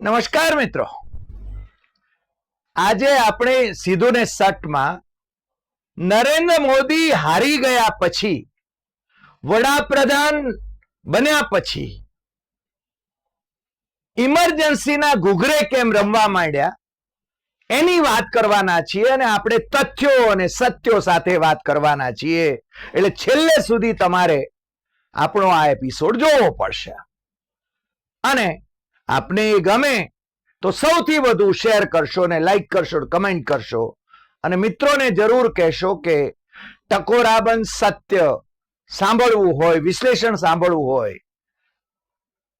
નમસ્કાર મિત્રો. આજે આપણે સીધું ને સટમાં નરેન્દ્ર મોદી હારી ગયા પછી, વડાપ્રધાન બન્યા પછી ઇમરજન્સીના ઘૂઘરે કેમ રમવા માંડ્યા, એની વાત કરવાના છીએ અને આપણે તથ્યો અને સત્યો સાથે વાત કરવાના છીએ. એટલે છેલ્લે સુધી તમારે આપણો આ એપિસોડ જોવો પડશે. અને આપને એ ગમે તો સૌથી વધુ શેર કરશો ને લાઈક કરશો કમેન્ટ કરશો. અને મિત્રોને જરૂર કહેશો કે ટકોરાબન સત્ય સાંભળવું હોય, વિશ્લેષણ સાંભળવું હોય,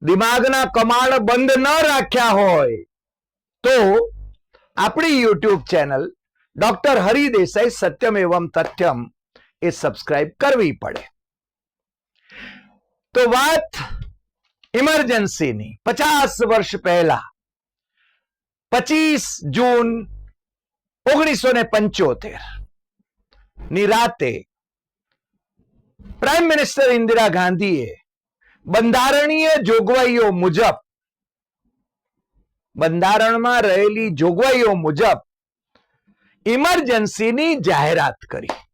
દિમાગના કમાડ બંધ ન રાખ્યા હોય, તો આપણી YouTube channel doctor Hari Desai Satyam એવમ તથ્યમ એ સબસ્ક્રાઇબ કરવી પડે. તો વાત ઇમરજન્સીની પચાસ વર્ષ પહેલા પચીસ જૂન ઓગણીસો ને પંચોતેરની રાતે પ્રાઇમ મિનિસ્ટર ઇન્દિરા ગાંધીએ બંધારણીય જોગવાઈઓ મુજબ બંધારણમાં રહેલી જોગવાઈઓ મુજબ ઇમરજન્સીની જાહેરાત કરી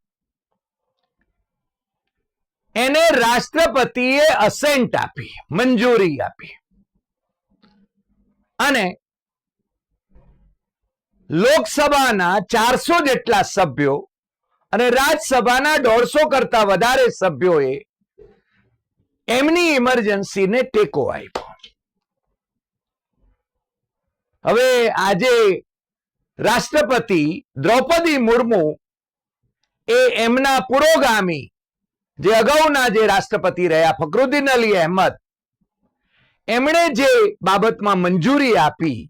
એને રાષ્ટ્રપતિએ અસેન્ટ આપી, મંજૂરી આપી. અને લોકસભાના ચારસો જેટલા સભ્યો અને રાજ્યસભાના દોઢસો કરતા વધારે સભ્યોએ એમની ઇમરજન્સીને ટેકો આપ્યો. હવે આજે રાષ્ટ્રપતિ દ્રૌપદી મુર્મુ એ એમના પુરોગામી જે અગાઉના જે રાષ્ટ્રપતિ રહ્યા ફકરુદ્દીન અલી અહેમદ, એમણે જે બાબતમાં મંજૂરી આપી,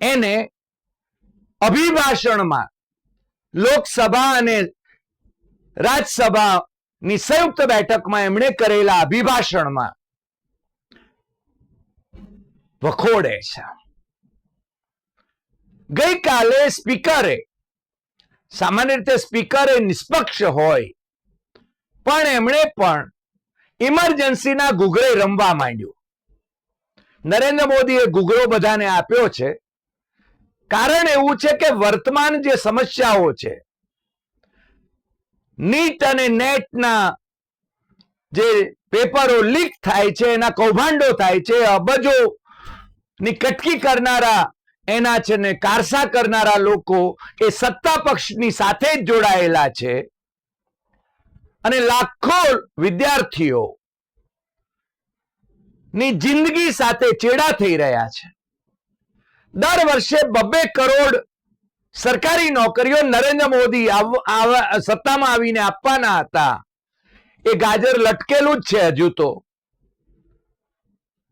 એને અભિભાષણમાં લોકસભા અને રાજ્યસભાની સંયુક્ત બેઠકમાં એમણે કરેલા અભિભાષણમાં વખોડે છે. ગઈકાલે સ્પીકરે સામાન્ય રીતે સ્પીકર નિષ્પક્ષ હોય પણ એમણે પણ ઇમરજન્સીના ઘૂઘરે રમવા માંડ્યું. નરેન્દ્ર મોદીએ ઘૂઘરો બધાને આપ્યો છે. કારણ એવું છે કે વર્તમાન જે સમસ્યાઓ છે, નીટ અને નેટના જે પેપરો લીક થાય છે, એના કૌભાંડો થાય છે અબજો ની કટકી કરનારા, એના છે ને કારસા કરનારા લોકો એ સત્તા પક્ષની સાથે જ જોડાયેલા છે. અને લાખો વિદ્યાર્થીઓ ની જિંદગી સાથે ચેડા થઈ રહ્યા છે. દર વર્ષે બબ્બે કરોડ સરકારી નોકરીઓ નરેન્દ્ર મોદી સત્તામાં આવીને આપવાના હતા. એ ગાજર લટકેલું જ છે હજુ તો.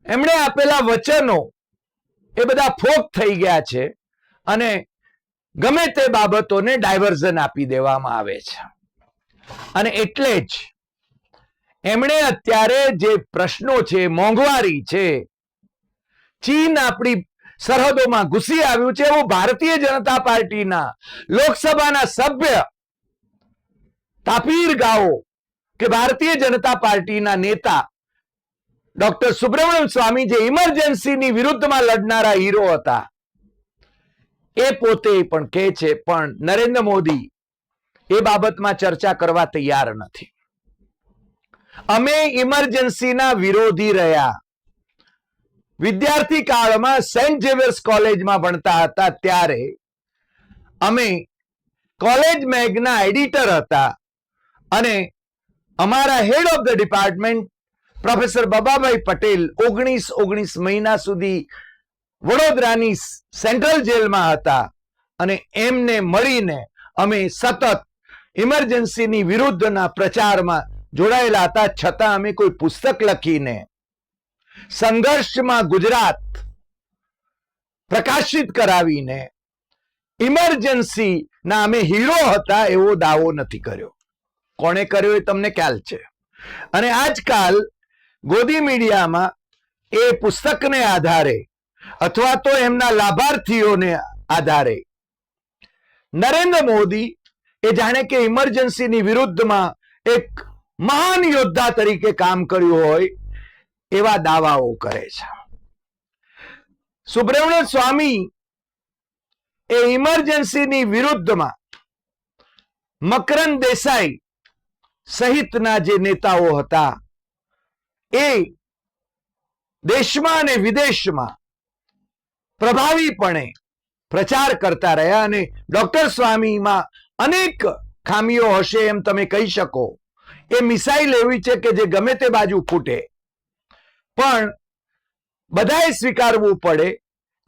એમણે આપેલા વચનો એ બધા ફોક થઈ ગયા છે અને ગમે તે બાબતોને ડાયવર્ઝન આપી દેવામાં આવે છે. અને એટલે જ એમણે અત્યારે જે પ્રશ્નો છે, મોંઘવારી છે, ચીન આપણી સરહદોમાં ઘૂસી આવ્યું છે, એવું ભારતીય જનતા પાર્ટીના લોકસભાના સભ્ય તાપીર ગાઓ કે ભારતીય જનતા પાર્ટીના નેતા ડોક્ટર સુબ્રમણ્યમ સ્વામી જે ઇમરજન્સીની વિરુદ્ધમાં લડનારા હીરો હતા, એ પોતે પણ કહે છે, પણ નરેન્દ્ર મોદી એ બાબતમાં ચર્ચા કરવા તૈયાર નથી. અમે ઇમરજન્સીના વિરોધી રહ્યા. વિદ્યાર્થી કાળમાં સેન્ટ ઝેવિયર્સ કોલેજમાં ભણતા હતા ત્યારે અમે કોલેજ મેગના એડિટર હતા અને અમારા head of the department professor Bababhai Patel ઓગણીસ ઓગણીસ મહિના સુધી વડોદરાની સેન્ટ્રલ જેલમાં હતા અને એમને મળીને અમે સતત ઇમરજન્સીની વિરુદ્ધના પ્રચારમાં જોડાયેલા હતા, છતાં અમે કોઈ પુસ્તક લખીને સંઘર્ષમાં ગુજરાત પ્રકાશિત કરાવીને ઇમરજન્સી ના અમે હીરો હતા એવો દાવો નથી કર્યો. કોણે કર્યો એ તમને ખ્યાલ છે? અને આજકાલ ગોદી મીડિયામાં એ પુસ્તકને આધારે અથવા તો એમના લાભાર્થીઓને આધારે નરેન્દ્ર મોદી એ જાણે કે ઇમરજન્સીની વિરુદ્ધમાં એક મહાન યોદ્ધા તરીકે કામ કર્યું હોય, એવા દાવાઓ કરે છે. સુબ્રમણ્ય સ્વામી એ ઇમરજન્સીની વિરુદ્ધમાં મકરંદ દેસાઈ સહિતના જે નેતાઓ હતા, એ દેશમાં અને વિદેશમાં પ્રભાવીપણે પ્રચાર કરતા રહ્યા અને ડોક્ટર સ્વામીમાં અનેક ખામીઓ હશે એમ તમે કહી શકો. એ મિસાઇલ એવી છે કે જે ગમે તે બાજુ ફૂટે. પણ બધાએ સ્વીકારવું પડે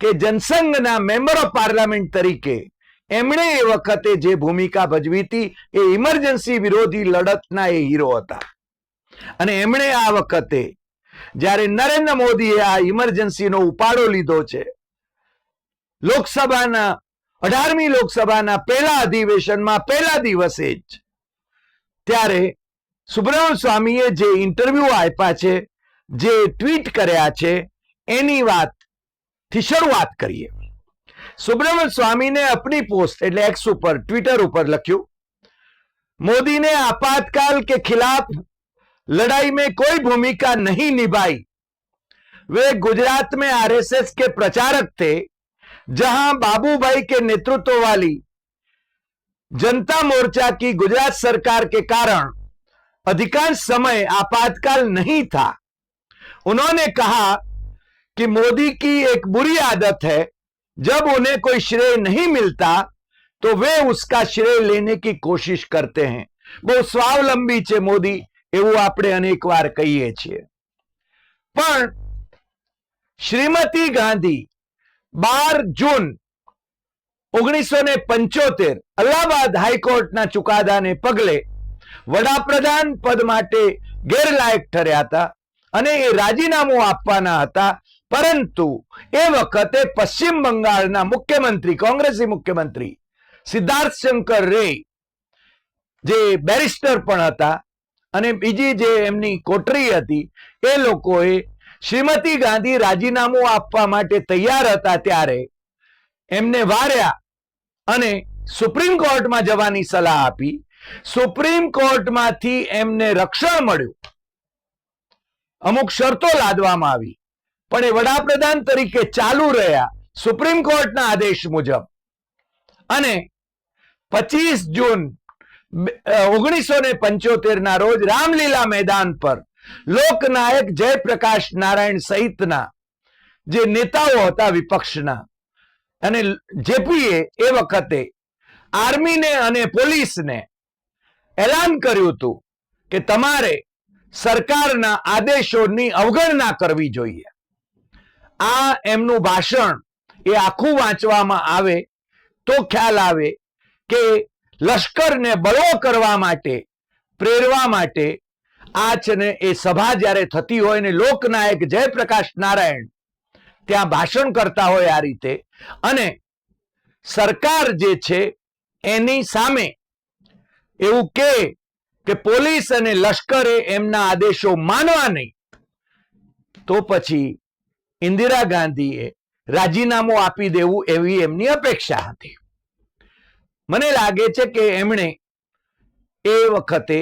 કે જનસંઘના મેમ્બર ઓફ પાર્લામેન્ટ તરીકે એમણે એ વખતે જે ભૂમિકા ભજવી હતી એ ઇમરજન્સી વિરોધી લડતના એ હીરો હતા. અને એમણે આ વખતે જ્યારે નરેન્દ્ર મોદીએ આ ઇમરજન્સીનો ઉપાડો લીધો છે, લોકસભાના અઢારમી લોકસભાના પહેલા અધિવેશનમાં પહેલા દિવસે જ ત્યારે સુબ્રમણ્ય સ્વામીએ જે ઇન્ટરવ્યુ આપ્યા છે જે ટ્વીટ કર્યા છે એની વાત થી શરૂઆત કરીએ सुब्रमण्य स्वामी ने अपनी पोस्ट એટલે એક્સ ઉપર ટ્વિટર ઉપર લખ્યું मोदी ने आपातकाल के खिलाफ लड़ाई में कोई भूमिका नहीं निभाई वे गुजरात में आरएसएस के प्रचारक थे जहां बाबूभाई के नेतृत्व वाली जनता मोर्चा की गुजरात सरकार के कारण अधिकांश समय आपातकाल नहीं था उन्होंने कहा कि मोदी की एक बुरी आदत है जब उन्हें कोई श्रेय नहीं मिलता तो वे उसका श्रेय लेने की कोशिश करते हैं બહુ સ્વાવલંબી છે મોદી એવું આપણે અનેક વાર કહીએ છીએ પણ શ્રીમતી ગાંધી બાર જૂન ઓગણીસો ને પંચોતેર અલ્હાબાદ હાઈકોર્ટના ચુકાદાને પગલે વડાપ્રધાન પદ માટે ગેરલાયક ઠર્યા હતા અને એ રાજીનામું આપવાના હતા. પરંતુ એ વખતે પશ્ચિમ બંગાળના મુખ્યમંત્રી, કોંગ્રેસી મુખ્યમંત્રી સિદ્ધાર્થ શંકર રે જે બેરિસ્ટર પણ હતા અને બીજી જે એમની કોટરી હતી એ લોકોએ શ્રીમતી ગાંધી રાજીનામું આપવા માટે તૈયાર હતા ત્યારે એમને વાર્યા અને સુપ્રીમ કોર્ટમાં જવાની સલાહ આપી. સુપ્રીમ કોર્ટમાંથી એમને રક્ષણ મળ્યું. અમુક શરતો લાદવામાં આવી. પણ એ વડાપ્રધાન તરીકે ચાલુ રહ્યા સુપ્રીમ કોર્ટના આદેશ મુજબ. અને પચીસ જૂન ઓગણીસો ને પંચોતેર ના રોજ રામલીલા મેદાન પર લોકનાયક જયપ્રકાશ નારાયણ સહિતના જે નેતાઓ હતા વિપક્ષના, અને જેપીએ એ વખતે આર્મીને અને પોલીસને એલાન કર્યું હતું કે તમારે સરકારના આદેશોની અવગણના કરવી જોઈએ. આ એમનું ભાષણ એ આખું વાંચવામાં આવે તો ખ્યાલ આવે કે લશ્કરને બળો કરવા માટે, પ્રેરવા માટે આ છે ને એ સભા જ્યારે થતી હોય ને લોકનાયક જયપ્રકાશ નારાયણ, ત્યાં ભાષણ કરતા હોય આ રીતે. અને સરકાર જે છે, એની સામે એવું કે કે પોલીસ અને લશ્કરે એમના આદેશો માનવા નહીં. તો પછી ઇન્દિરા ગાંધીએ રાજીનામું આપી દેવું એવી એમની અપેક્ષા હતી. મને લાગે છે કે એમણે એ વખતે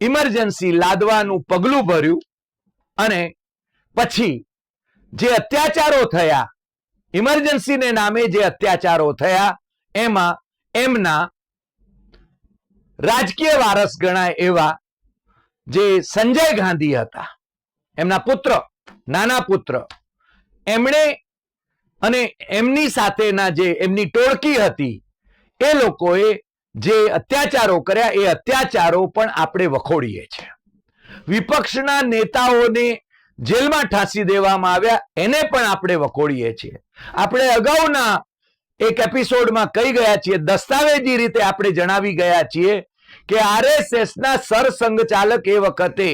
ઇમરજન્સી લાદવાનું પગલું ભર્યું અને પછી જે અત્યાચારો થયા, ઇમરજન્સીને નામે જે અત્યાચારો થયા, એમાં એમના રાજકીય વારસ ગણાય એવા જે સંજય ગાંધી હતા, એમના પુત્ર, નાના પુત્ર, એમણે અને એમની સાથેના જે એમની ટોળકી હતી, એ લોકોએ જે અત્યાચારો કર્યા એ અત્યાચારો પણ આપણે વખોડીએ છીએ. વિપક્ષના નેતાઓને જેલમાં ઠાંસી દેવામાં આવ્યા, એને પણ આપણે વખોડીએ છીએ. આપણે અગાઉના એક એપિસોડમાં કહી ગયા છીએ, દસ્તાવેજી રીતે આપણે જણાવી ગયા છીએ કે આરએસએસના સરસંઘ સરસંઘચાલક એ વખતે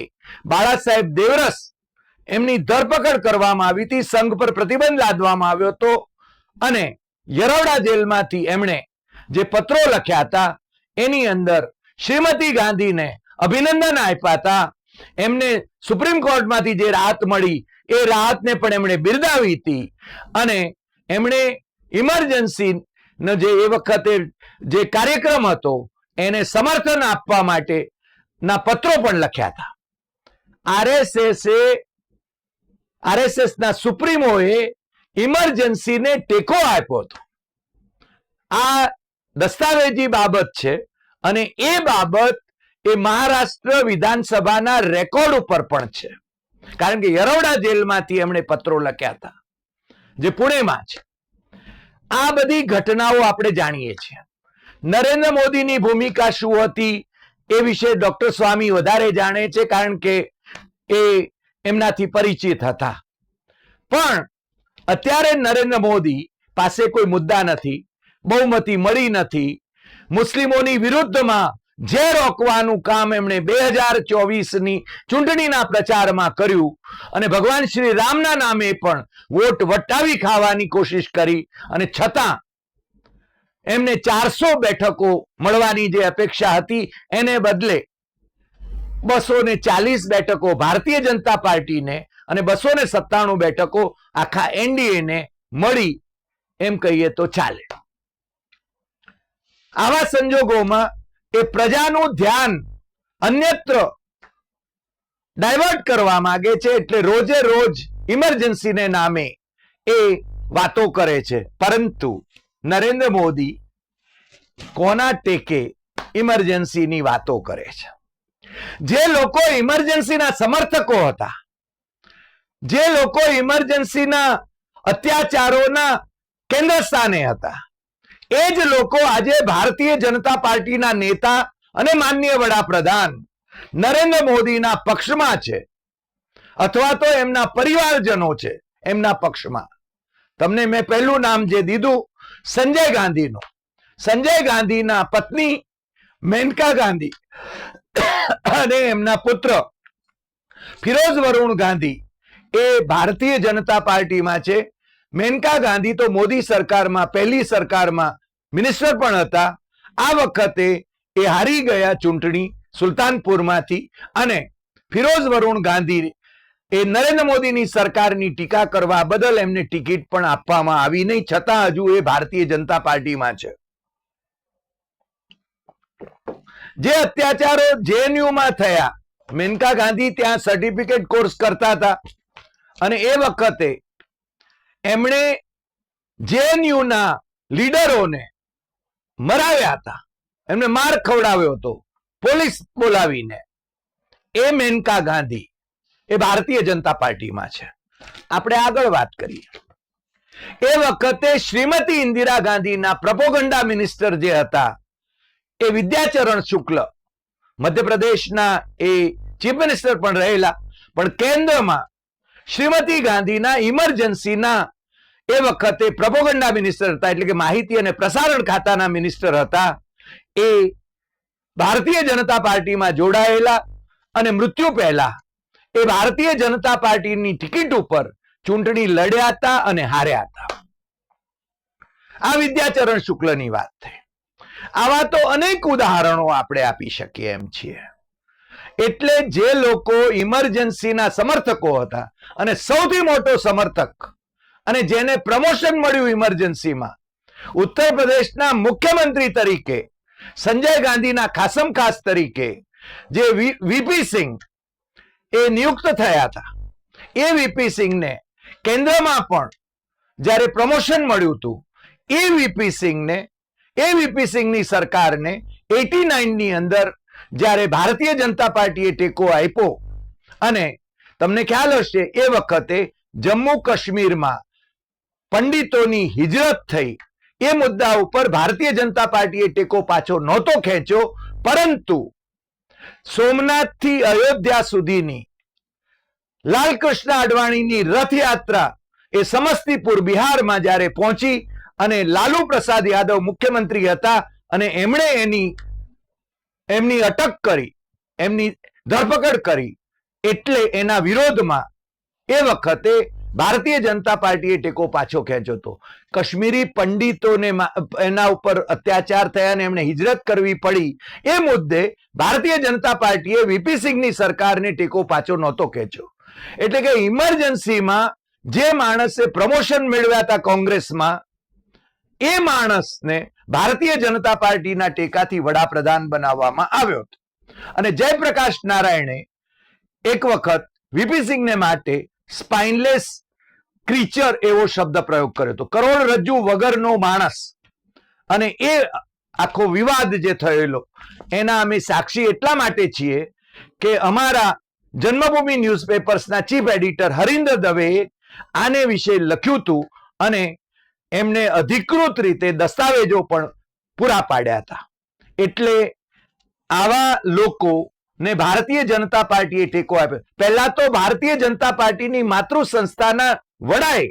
બાળા સાહેબ દેવરસ એમની ધરપકડ કરવામાં આવી હતી, સંઘ પર પ્રતિબંધ લાદવામાં આવ્યો હતો અને યરોડા જેલમાંથી એમણે જે પત્રો લખ્યા હતા, એની અંદર શ્રીમતી ગાંધીને અભિનંદન આપ્યા હતા. એમને સુપ્રીમ કોર્ટમાંથી જે રાહત મળી, એ રાહતને પણ એમણે બિરદાવી હતી. અને એમણે ઇમરજન્સી જે એ વખતે જે કાર્યક્રમ હતો, એને સમર્થન આપવા માટે ના પત્રો પણ લખ્યા હતા. આરએસએસ આરએસએસ ના સુપ્રીમોએ ઇમરજન્સીને ટેકો આપ્યો હતો. આ દસ્તાવેજી બાબત છે અને એ બાબત એ મહારાષ્ટ્ર વિધાનસભાના રેકોર્ડ ઉપર પણ છે. કારણ કે યરોડા જેલમાંથી એમણે પત્રો લખ્યા હતા, જે પુણેમાં છે. આ બધી ઘટનાઓ આપણે જાણીએ છીએ. નરેન્દ્ર મોદીની ભૂમિકા શું હતી એ વિશે ડોક્ટર સ્વામી વધારે જાણે છે, કારણ કે એ એમનાથી પરિચિત હતા. પણ અત્યારે નરેન્દ્ર મોદી પાસે કોઈ મુદ્દા નથી. બહુમતી મળી નથી. મુસ્લિમોની વિરુદ્ધમાં જે રોકવાનું કામ એમણે બે હજાર ચોવીસની ચૂંટણીના પ્રચારમાં કર્યું અને ભગવાન શ્રી રામના નામે પણ વોટ વટાવી ખાવાની કોશિશ કરી અને છતાં એમને ચારસો બેઠકો મળવાની જે અપેક્ષા હતી એને બદલે બસો ને ચાલીસ બેઠકો ભારતીય જનતા પાર્ટીને અને બસો ને સત્તાણું બેઠકો આખા એનડીએને મળી એમ કહીએ તો ચાલે. આવા સંજોગોમાં એ પ્રજાનું ધ્યાન અન્યત્ર ડાયવર્ટ કરવા માંગે છે એટલે રોજે રોજ ઇમરજન્સીને નામે એ વાતો કરે છે. પરંતુ નરેન્દ્ર મોદી કોના ટેકે ઇમરજન્સીની વાતો કરે છે? જે લોકો ઇમરજન્સીના સમર્થકો હતા, જે લોકો ઇમરજન્સીના અત્યાચારોના કેન્દ્ર સ્થાને હતા એ જ લોકો આજે ભારતીય જનતા પાર્ટીના નેતા અને માનનીય વડાપ્રધાન નરેન્દ્ર મોદીના પક્ષમાં છે. અથવા તો એમના પરિવારજનો છે, એમના પક્ષમાં. તમને મેં પહેલું નામ જે દીધું, સંજય ગાંધીનું. સંજય ગાંધીના પત્ની મેનકા ગાંધી અને એમના પુત્ર ફિરોઝ વરુણ ગાંધી એ ભારતીય જનતા પાર્ટીમાં છે. મેનકા ગાંધી તો મોદી સરકારમાં, પહેલી સરકારમાં મિનિસ્ટર પણ હતા. આ વખતે એ હારી ગયા ચૂંટણી સુલતાનપુરમાંથી અને ફિરોઝ વરુણ ગાંધી એ નરેન્દ્ર મોદીની સરકારની ટીકા કરવા બદલ એમને ટિકિટ પણ આપવામાં આવી નહીં, છતાં હજુ એ ભારતીય જનતા પાર્ટીમાં છે. જે અત્યાચારો જેએનયુમાં થયા, મેનકા ગાંધી ત્યાં સર્ટિફિકેટ કોર્સ કરતા હતા અને એ વખતે એમણે જેએનયુના લીડરોને મરાવ્યા હતા. એમને માર ખવડાવ્યો હતો. પોલીસ બોલાવીને. એ મેનકા ગાંધી એ ભારતીય જનતા પાર્ટીમાં છે. આપણે આગળ વાત કરીએ. એ વખતે શ્રીમતી ઇન્દિરા ગાંધીના પ્રપોગંડા મિનિસ્ટર જે હતા, એ વિદ્યાચરણ શુક્લ, મધ્યપ્રદેશના એ ચીફ મિનિસ્ટર પણ રહેલા. પણ કેન્દ્રમાં શ્રીમતી ગાંધીના ઇમરજન્સીના એ વખતે પ્રપોગંડા મિનિસ્ટર હતા, એટલે કે માહિતી અને પ્રસારણ ખાતાના મિનિસ્ટર હતા. એ ભારતીય જનતા પાર્ટીમાં જોડાયેલા અને મૃત્યુ પહેલા એ ભારતીય જનતા પાર્ટીની ટિકિટ ઉપર ચૂંટણી લડ્યા હતા અને હાર્યા હતા. આ વિદ્યાચરણ શુક્લની વાત થઈ આવા તો અનેક ઉદાહરણો આપણે આપી શકીએ એમ છીએ. એટલે જે લોકો ઇમરજન્સીના સમર્થકો હતા અને સૌથી મોટો સમર્થક અને જેને પ્રમોશન મળ્યું ઇમરજન્સીમાં. ઉત્તર પ્રદેશના મુખ્યમંત્રી તરીકે, સંજય ગાંધીના ખાસમ ખાસ તરીકે, જે વીપી એ નિયુક્ત થયા હતા. એ વીપી કેન્દ્રમાં પણ જ્યારે પ્રમોશન મળ્યું હતું, એ વીપી સિંહને એ વીપી સરકારને એટી ની અંદર જ્યારે ભારતીય જનતા પાર્ટીએ ટેકો આપ્યો અને તમને ખ્યાલ હશે, એ વખતે જમ્મુ કાશ્મીરમાં પંડિતોની હિજરત થઈ. એ મુદ્દા ઉપર ભારતીય જનતા પાર્ટીએ ટેકો પાછો નહોતો ખેંચ્યો, પરંતુ સોમનાથથી અયોધ્યા સુધીની લાલકૃષ્ણ અડવાણીની રથયાત્રા એ સમસ્તીપુર બિહારમાં જ્યારે પહોંચી અને લાલુ પ્રસાદ યાદવ મુખ્યમંત્રી હતા અને એમણે એની, એમની અટક કરી, એમની ધરપકડ કરી, એટલે એના વિરોધમાં એ વખતે ભારતીય જનતા પાર્ટીએ ટેકો પાછો ખેંચ્યો હતો. કશ્મીરી પંડિતોને એના ઉપર અત્યાચાર થયા અને એમણે હિજરત કરવી પડી. એ મુદ્દે ભારતીય જનતા પાર્ટીએ વીપી સરકારને ટેકો પાછો નહોતો ખેંચ્યો. એટલે કે ઇમરજન્સીમાં જે માણસે પ્રમોશન મેળવ્યા હતા કોંગ્રેસમાં, એ માણસને ભારતીય જનતા પાર્ટીના ટેકાથી વડાપ્રધાન બનાવવામાં આવ્યો હતો. અને જયપ્રકાશ નારાયણે એક વખત વીપી સિંહને માટે સ્પાઇનલેસ ક્રીચર એવો શબ્દ પ્રયોગ કર્યો હતો. કરોડરજ્જુ વગરનો માણસ. અને એ આખો વિવાદ જે થયેલો, એના અમે સાક્ષી એટલા માટે છીએ કે અમારા જન્મભૂમિ ન્યૂઝપેપર્સના ચીફ એડિટર હરિન્દર દવે આને વિશે લખ્યું હતું અને એમને અધિકૃત રીતે દસ્તાવેજો પણ પૂરા પાડ્યા હતા. એટલે આવા લોકો ને ભારતીય જનતા પાર્ટીએ ટેકો આપ્યો. પહેલા તો ભારતીય જનતા પાર્ટીની માતૃ સંસ્થાના વડાએ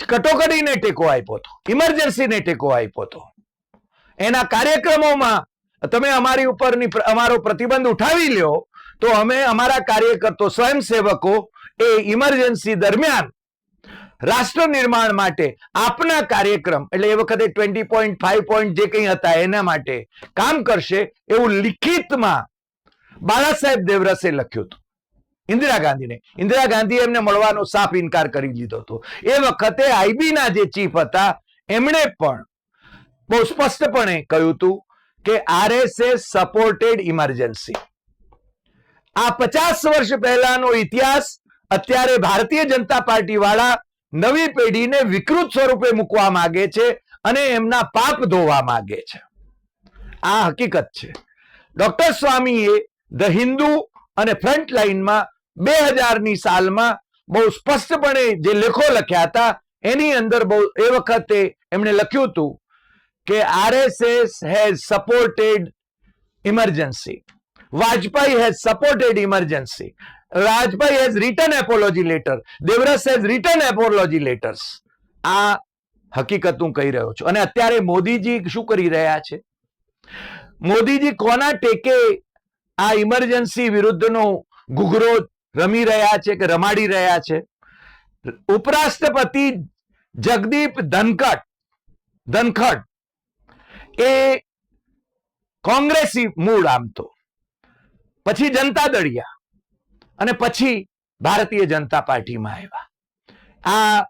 કટોકટીને ટેકો આપ્યો હતો, ઇમરજન્સીને ટેકો આપ્યો હતો. એના કાર્યક્રમોમાં તમે અમારી ઉપરની અમારો પ્રતિબંધ ઉઠાવી લ્યો, તો અમે અમારા કાર્યકર્તો સ્વયંસેવકો એ ઇમરજન્સી દરમિયાન રાષ્ટ્ર નિર્માણ માટે આપના કાર્યક્રમ, એટલે એ વખતે ટ્વેન્ટી પોઈન્ટ ફાઈવ પોઈન્ટ જે કંઈ હતા એના માટે કામ કરશે એવું લિખિતમાં બાળા સાહેબ દેવરસે લખ્યું હતું. ઇન્દિરા ગાંધીને. ઇન્દિરા ગાંધીએ એમને મળવાનો સાફ ઇનકાર કરી લીધો હતો. એ વખતે આઈબીના જે ચીફ હતા, એમણે પણ બહુ સ્પષ્ટપણે કહ્યું હતું કે આરએસએસ સપોર્ટેડ ઇમરજન્સી આ પચાસ વર્ષ પહેલાનો ઇતિહાસ અત્યારે ભારતીય જનતા પાર્ટી વાળા નવી પેઢીને વિકૃત સ્વરૂપે મૂકવા માંગે છે અને એમના પાપ ધોવા માંગે છે. આ હકીકત છે. ડોક્ટર સ્વામીએ ધ હિન્દુ અને ફ્રન્ટ લાઈનમાં બે હજારની સાલમાં બહુ સ્પષ્ટપણે જે લેખો લખ્યા હતા, એની અંદર બહુ એ વખતે એમણે લખ્યું હતું કે RSS has supported emergency Vajpayee has supported emergency Vajpayee has written apology letter Deoras has written apology letters આ હકીકત હું કહી રહ્યો છું. અને અત્યારે મોદીજી શું કરી રહ્યા છે? મોદીજી કોના ટેકે આ ઇમરજન્સી વિરુદ્ધનો ઘૂઘરો રમી રહ્યા છે કે રમાડી રહ્યા છે? ઉપરાષ્ટ્રપતિ જગદીપ ધનકટ ધનખડ એ કોંગ્રેસી મૂળ આમ તો. પછી જનતા દળિયા અને પછી ભારતીય જનતા પાર્ટીમાં આવ્યા. આ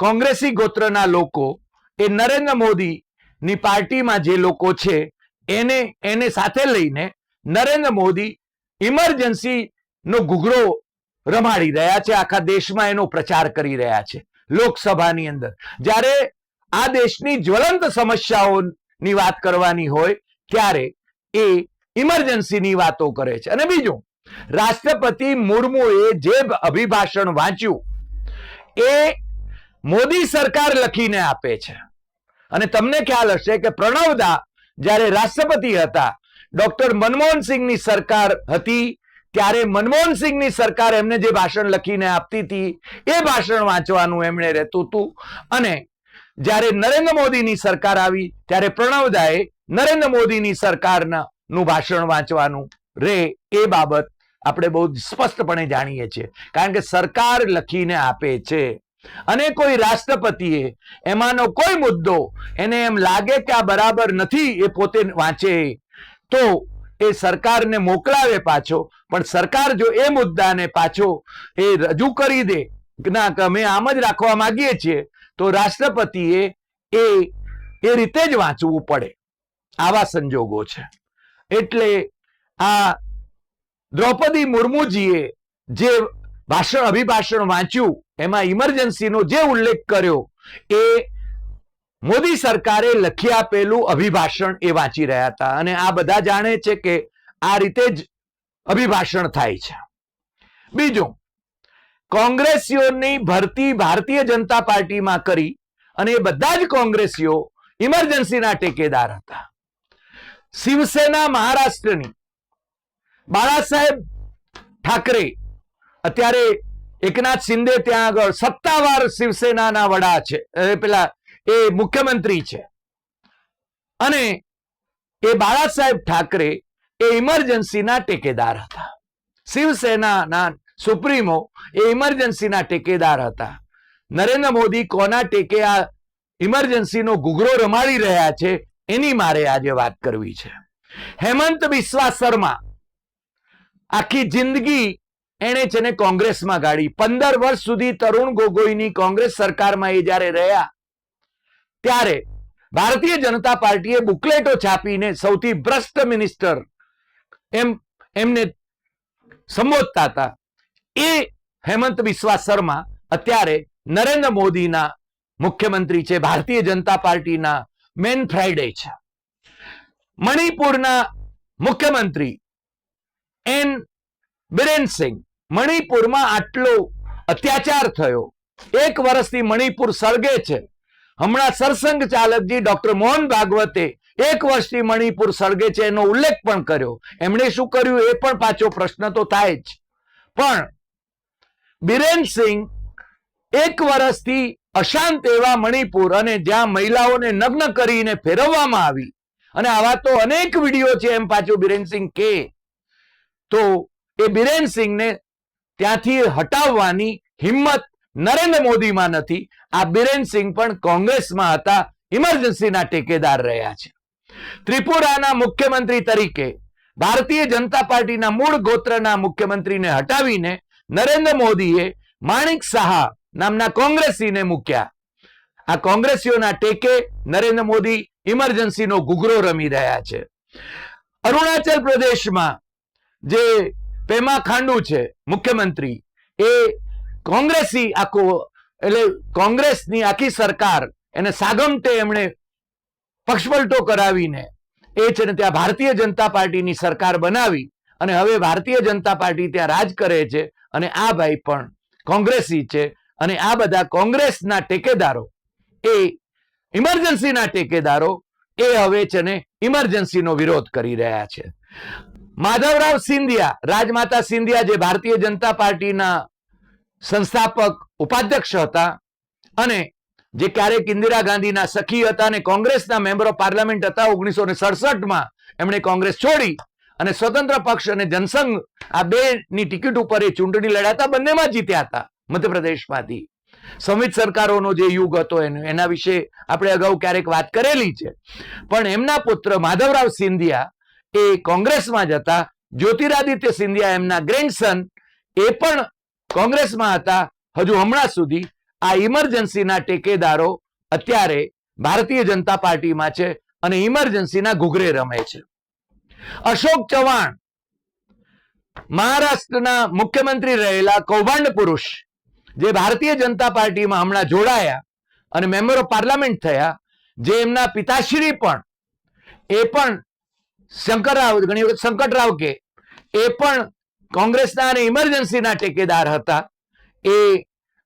કોંગ્રેસી ગોત્રના લોકો એ નરેન્દ્ર મોદીની પાર્ટીમાં જે લોકો છે એને એને સાથે લઈને નરેન્દ્ર મોદી ઇમરજન્સી નો ઘૂઘરો રમાડી રહ્યા છે, આખા દેશમાં એનો પ્રચાર કરી રહ્યા છે, લોકસભાની અંદર. જ્યારે આ દેશની જ્વલંત સમસ્યાઓની વાત કરવાની હોય, ત્યારે એ ઇમરજન્સીની વાતો કરે છે. અને બીજું, રાષ્ટ્રપતિ મુર્મુએ જે અભિભાષણ વાંચ્યું, એ મોદી સરકાર લખીને આપે છે. અને તમને ખ્યાલ હશે કે પ્રણવદા જ્યારે રાષ્ટ્રપતિ હતા, ડોક્ટર મનમોહન સિંહની સરકાર હતી ત્યારે મનમોહન સિંહની સરકાર એમને જે ભાષણ લખીને આપતી હતી, એ ભાષણ વાંચવાનું એમણે રહેતું હતું. અને જ્યારે નરેન્દ્ર મોદીની સરકાર આવી, ત્યારે પ્રણવદાએ નરેન્દ્ર મોદીની સરકારના નું ભાષણ વાંચવાનું રે, એ બાબત આપણે બહુ સ્પષ્ટપણે જાણીએ છીએ. કારણ કે સરકાર લખીને આપે છે. અને કોઈ રાષ્ટ્રપતિએ એમાંનો કોઈ મુદ્દો એને એમ લાગે કે આ બરાબર નથી, એ પોતે વાંચે. તો એ સરકારને મોકલાવે પાછો. પણ સરકાર જો એ મુદ્દાને પાછો એ રજૂ કરી દે, ના અમે આમ જ રાખવા માંગીએ છીએ, તો રાષ્ટ્રપતિએ એ એ રીતે જ વાંચવું પડે. આવા સંજોગો છે. એટલે આ દ્રૌપદી મુર્મુજીએ જે ભાષણ, અભિભાષણ વાંચ્યું, એમાં ઇમરજન્સીનો જે ઉલ્લેખ કર્યો, એ મોદી સરકારે લખી આપેલું અભિભાષણ એ વાંચી રહ્યા હતા અને આ બધા જાણે છે કે આ રીતે જ અભિભાષણ થાય છે. બીજું, કોંગ્રેસીઓની ભરતી ભારતીય જનતા પાર્ટીમાં કરી અને એ બધા જ કોંગ્રેસીઓ ઇમરજન્સીના ટેકેદાર હતા. શિવસેના મહારાષ્ટ્રની બાળા સાહેબ ઠાકરે અત્યારે એકનાથ શિંદે ત્યાં આગળ સત્તાવાર શિવસેનાના વડા છે. પેલા એ મુખ્યમંત્રી છે. અને એ બાળા ઠાકરે એ ઇમરજન્સીના ટેકેદાર હતા. શિવસેનાના સુપ્રીમો એ ઇમરજન્સીના ટેકેદાર હતા. નરેન્દ્ર મોદી કોના ટેકે આ ઇમરજન્સીનો ઘૂઘરો રમાડી રહ્યા છે એની મારે આજે વાત કરવી છે. હેમંત બિસ્વા શર્મા આખી જિંદગી એણે છે ને કોંગ્રેસમાં ગાડી પંદર વર્ષ સુધી તરુણ ગોગોઈની કોંગ્રેસ સરકારમાં એ જ્યારે રહ્યા ત્યારે ભારતીય જનતા પાર્ટીએ બુકલેટો છાપીને સૌથી ભ્રષ્ટ મિનિસ્ટર એમ, એમને સંબોધતા હતા. એ હેમંત બિસ્વા શર્મા અત્યારે નરેન્દ્ર મોદીના મુખ્યમંત્રી છે, ભારતીય જનતા પાર્ટીના મેન ફ્રાઈડે છે. મણિપુરના મુખ્યમંત્રી એન બિરેન સિંહ મણિપુરમાં આટલો અત્યાચાર થયો. એક વર્ષથી મણિપુર સળગે છે. હમણાં સરસંઘ ચાલકજી ડોક્ટર મોહન ભાગવતે એક વર્ષથી મણિપુર સળગે છે એનો ઉલ્લેખ પણ કર્યો. એમણે શું કર્યું એ પણ પાછો પ્રશ્ન તો થાય જ. પણ બિરેન સિંહ એક વર્ષથી અશાંત એવા મણિપુર અને જ્યાં મહિલાઓને નગ્ન કરીને ફેરવવામાં આવી. અને આવા તો અનેક વીડિયો છે એમ પાછો બિરેનસિંહ કે. તો એ બિરેનસિંહને ત્યાંથી હટાવવાની હિંમત નરેન્દ્ર મોદીમાં નથી. આ બિરેન સિંહ પણ કોંગ્રેસમાં હતા. ઇમરજન્સીના ટેકેદાર રહ્યા છે. ત્રિપુરાના મુખ્યમંત્રી તરીકે ભારતીય જનતા પાર્ટીના મૂળ ગોત્રના મુખ્યમંત્રીને હટાવીને નરેન્દ્ર મોદીએ માણિક શાહ નામના કોંગ્રેસીને મૂક્યા. આ કોંગ્રેસીઓના ટેકે નરેન્દ્ર મોદી ઇમરજન્સીનો ગુગરો રમી રહ્યા છે. અરુણાચલ પ્રદેશમાં જે પેમા ખાંડુ છે, મુખ્યમંત્રી, એ કોંગ્રેસી આખો, એટલે કોંગ્રેસની આખી સરકાર એને સાગમટે એમણે પક્ષપલટો કરાવીને એ છે ને ત્યાં ભારતીય જનતા પાર્ટીની સરકાર બનાવી અને હવે ભારતીય જનતા પાર્ટી ત્યાં રાજ કરે છે અને આ ભાઈ પણ કોંગ્રેસી છે અને આ બધા કોંગ્રેસના ટેકેદારો, એ ઇમરજન્સીના ટેકેદારો, એ હવે છે ને ઇમરજન્સીનો વિરોધ કરી રહ્યા છે. માધવરાવ સિંધિયા, રાજમાતા સિંધિયા જે ભારતીય જનતા પાર્ટીના સંસ્થાપક ઉપાધ્યક્ષ હતા અને જે ક્યારેક ઇન્દિરા ગાંધીના સખી હતા અને કોંગ્રેસના મેમ્બર ઓફ પાર્લામેન્ટ હતા ઓગણીસો સડસઠમાં એમણે કોંગ્રેસ છોડી અને સ્વતંત્ર પક્ષ અને જનસંઘ આ બે ની ટિકિટ ઉપર એ ચૂંટણી લડાતા બંનેમાં જીત્યા હતા, મધ્યપ્રદેશમાંથી. સંવિત સરકારોનો જે યુગ હતો એનો, એના વિશે આપણે અગાઉ ક્યારેક વાત કરેલી છે. પણ એમના પુત્ર માધવરાવ સિંધિયા એ કોંગ્રેસમાં જ હતા, જ્યોતિરાદિત્ય સિંધિયા એમના ગ્રેન્ડસન એ પણ કોંગ્રેસમાં હતા. હજુ હમણાં સુધી આ ઇમરજન્સીના ટેકેદારો અત્યારે ભારતીય જનતા પાર્ટીમાં છે અને ઇમરજન્સીના ઘૂઘરે રમે છે. અશોક ચૌહાણ મહારાષ્ટ્રના મુખ્યમંત્રી રહેલા કૌભાંડ પુરુષ, જે ભારતીય જનતા પાર્ટીમાં હમણાં જોડાયા અને મેમ્બર ઓફ પાર્લામેન્ટ થયા, જે એમના પિતાશ્રી પણ, એ પણ શંકરરાવ, ઘણી વખત સંકટરાવ કે, એ પણ કોંગ્રેસના અને ઇમરજન્સીના ટેકેદાર હતા. એ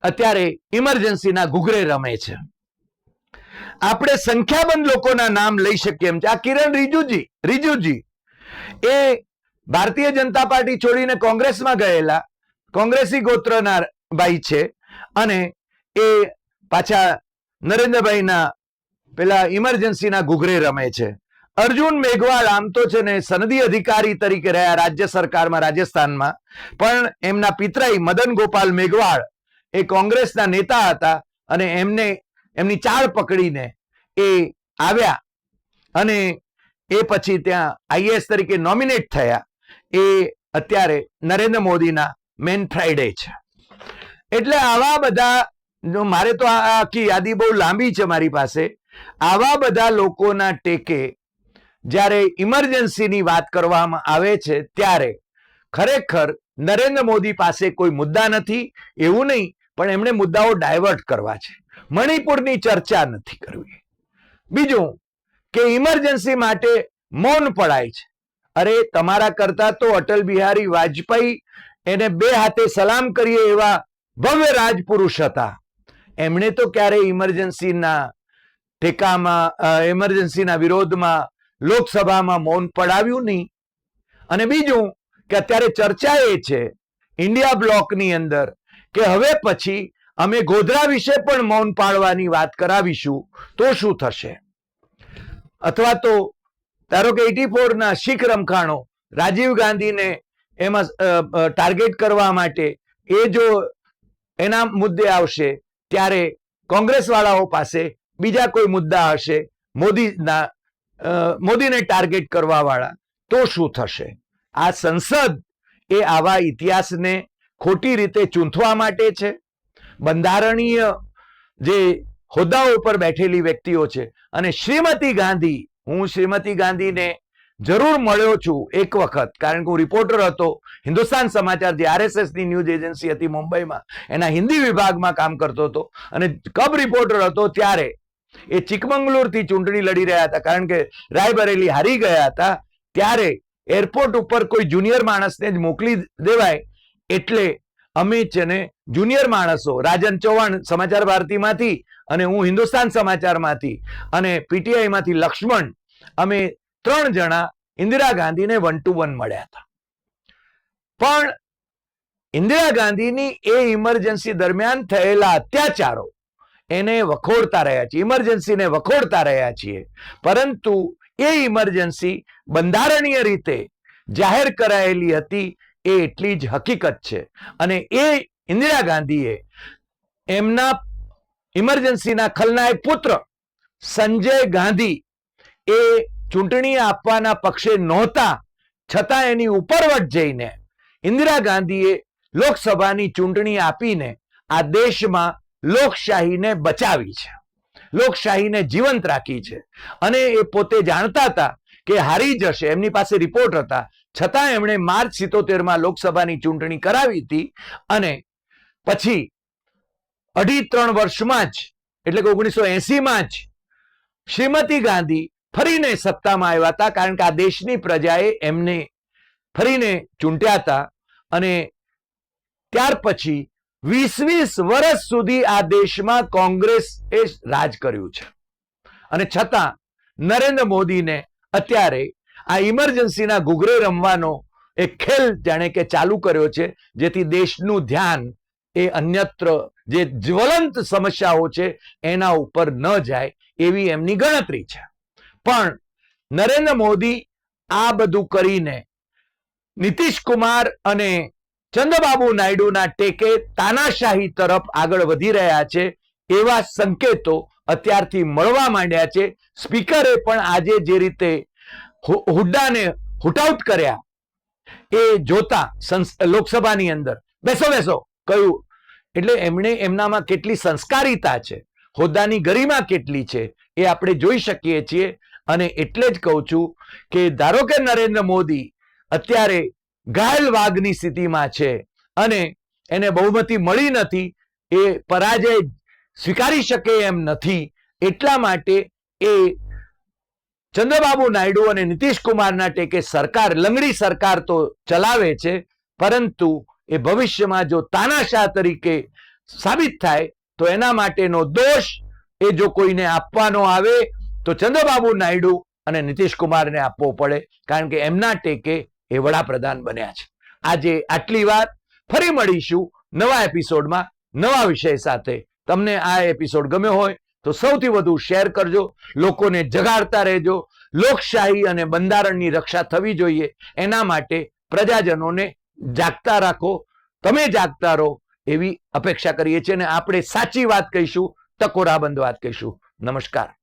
અત્યારે ઇમરજન્સીના ઘૂઘરે રમે છે. આપણે સંખ્યાબંધ લોકોના નામ લઈ શકીએ એમ છે. આ કિરણ રિજુજી રિજુજી, એ ભારતીય જનતા પાર્ટી છોડીને કોંગ્રેસમાં ગયેલા કોંગ્રેસી ગોત્રના ભાઈ છે અને એ પાછા નરેન્દ્રભાઈના પેલા ઇમરજન્સીના ઘૂઘરે રમે છે. અર્જુન મેઘવાલ આમ તો છે ને સનદી અધિકારી તરીકે રહ્યા રાજ્ય સરકારમાં, રાજસ્થાનમાં. પણ એમના પિતરાઈ મદન ગોપાલ મેઘવાળ એ કોંગ્રેસના નેતા હતા અને એમને, એમની ચાળ પકડીને એ આવ્યા. અને એ પછી ત્યાં આઈએસ તરીકે નોમિનેટ થયા. એ અત્યારે નરેન્દ્ર મોદીના મેન ફ્રાઈડે છે. એટલે આવા બધા મારે તો આખી યાદી બહુ લાંબી છે મારી પાસે. આવા બધા લોકોના ટેકે જ્યારે ઇમરજન્સીની વાત કરવામાં આવે છે, ત્યારે ખરેખર નરેન્દ્ર મોદી પાસે કોઈ મુદ્દા નથી, એવું નહીં, પણ એમણે મુદ્દાઓ ડાયવર્ટ કરવા છે. મણિપુરની ચર્ચા નથી કરવી. બીજું કે ઇમરજન્સી માટે મૌન પડાય છે. અરે, તમારા કરતા તો અટલ બિહારી વાજપેયી એને બે હાથે સલામ કરીએ એવા ભવ્ય રાજપુરુષ હતા. એમણે તો ક્યારે ઇમરજન્સીના ટેકામાં ઇમરજન્સીના વિરોધમાં લોકસભામાં મૌન પડાવ્યું નહીં. અને બીજું કે અત્યારે ચર્ચા એ છે, ઇન્ડિયા બ્લોકની અંદર, કે હવે પછી અમે ગોધરા વિશે પણ મૌન પાળવાની વાત કરાવીશું, તો શું થશે? અથવા તો, ધારો કે એટી ફોરના શીખ રમખાણો રાજીવ ગાંધીને એમાં ટાર્ગેટ કરવા માટે એ જો એના મુદ્દે આવશે, ત્યારે કોંગ્રેસ વાળાઓ પાસે બીજા કોઈ મુદ્દા હશે, મોદીના મોદીને ટાર્ગેટ કરવા વાળા તો શું થશે? આ સંસદ એ આવા ઇતિહાસને ખોટી રીતે ચૂંથવા માટે છે? બંધારણીય જે હોદ્દાઓ પર બેઠેલી વ્યક્તિઓ છે અને શ્રીમતી ગાંધી, હું શ્રીમતી ગાંધીને જરૂર મળ્યો છું એક વખત, કારણ કે હું રિપોર્ટર હતો, હિન્દુસ્તાન સમાચાર જે આરએસએસની ન્યૂઝ એજન્સી હતી મુંબઈમાં, એના હિન્દી વિભાગમાં કામ કરતો હતો અને કબ રિપોર્ટર હતો ત્યારે એ ચિકમંગલુરથી ચૂંટણી લડી રહ્યા હતા. કારણ કે રાયબરેલી હારી ગયા હતા. ત્યારે એરપોર્ટ ઉપર કોઈ જુનિયર માણસને જ મોકલી દેવાય એટલે અમે છે જુનિયર માણસો, રાજન ચૌહાણ સમાચાર ભારતીમાંથી અને હું હિન્દુસ્તાન સમાચારમાંથી અને પીટીઆઈ માંથી લક્ષ્મણ, અમે ત્રણ જણા ઇન્દિરા ગાંધીને વન ટુ વન મળ્યા હતા. પણ ઇન્દિરા ગાંધીની એ ઇમરજન્સી દરમિયાન થયેલા અત્યાચારો એને વખોડતા રહ્યા છીએ. ઇમરજન્સીને વખોડતા રહ્યા છીએ. પરંતુ એ ઇમરજન્સી બંધારણીય રીતે જાહેર કરાયેલી હતી એ એટલી જ હકીકત છે. અને એ ઇન્દિરા ગાંધીએ એમના ઇમરજન્સીના ખલનાયક પુત્ર સંજય ગાંધી એ ચૂંટણી આપવાના પક્ષે નહોતા. છતાં એની ઉપરવટ જઈને ઇન્દિરા ગાંધીએ લોકસભાની ચૂંટણી આપીને આ દેશમાં લોકશાહીને બચાવી છે. લોકશાહીને જીવંત રાખી છે. અને એ પોતે જાણતા હતા કે હારી જશે, એમની પાસે રિપોર્ટ હતા. છતાં એમણે માર્ચ સિત્તોતેરમાં લોકસભાની ચૂંટણી કરાવી હતી અને પછી અઢી ત્રણ વર્ષમાં જ, એટલે કે ઓગણીસો એસીમાં જ, શ્રીમતી ગાંધી ફરીને સત્તામાં આવ્યા હતા, કારણ કે આ દેશની પ્રજાએ એમને ફરીને ચૂંટ્યા હતા અને ત્યાર પછી વીસ વીસ વર્ષ સુધી આ દેશમાં કોંગ્રેસે રાજ કર્યું છે. અને છતાં નરેન્દ્ર મોદીને અત્યારે આ ઇમરજન્સીના ઘૂઘરે રમવાનો એક ખેલ જાણે કે ચાલુ કર્યો છે, જેથી દેશનું ધ્યાન એ અન્યત્ર જે જ્વલંત સમસ્યાઓ છે એના ઉપર ન જાય એવી એમની ગણતરી છે. પણ નરેન્દ્ર મોદી આ બધું કરીને નીતિશ કુમાર અને ચંદ્રબાબુ નાયડુના ટેકે તાનાશાહી તરફ આગળ વધી રહ્યા છે એવા સંકેતો અત્યારથી મળવા માંડ્યા છે. સ્પીકરે પણ આજે જે રીતે હુડ્ડાને હુટઆઉટ કર્યા એ જોતા લોકસભાની અંદર બેસો બેસો, કહ્યું, એટલે એમણે એમનામાં કેટલી સંસ્કારિતા છે, હોદ્દાની ગરિમા કેટલી છે, એ આપણે જોઈ શકીએ છીએ. અને એટલે જ કહું છું કે ધારો કે નરેન્દ્ર મોદી અત્યારે ઘાયલ વાઘની સ્થિતિમાં છે અને એને બહુમતી મળી નથી, એ પરાજય સ્વીકારી શકે એમ નથી. એટલા માટે એ ચંદ્રબાબુ નાયડુ અને નીતિશ કુમારના ટેકે સરકાર, લંગડી સરકાર તો ચલાવે છે, પરંતુ એ ભવિષ્યમાં જો તાનાશાહ તરીકે સાબિત થાય, તો એના માટેનો દોષ એ જો કોઈને આપવાનો આવે, તો ચંદ્રબાબુ નાયડુ અને નીતિશ કુમારને આપવો પડે. કારણ કે એમના ટેકે એ વડાપ્રધાન બન્યા છે. આજે આટલી વાત ફરી મળીશું નવા એપિસોડમાં નવા વિષય સાથે. તમને આ એપિસોડ ગમ્યો હોય તો સૌથી વધુ શેર કરજો, લોકોને જગાડતા રહેજો, લોકશાહી અને બંધારણની રક્ષા થવી જોઈએ. એના માટે પ્રજાજનોને જાગતા રાખો, તમે જાગતા રહો એવી અપેક્ષા કરીએ છીએ અને આપણે સાચી વાત કહીશું તકોરાબંધ વાત કહીશું. નમસ્કાર.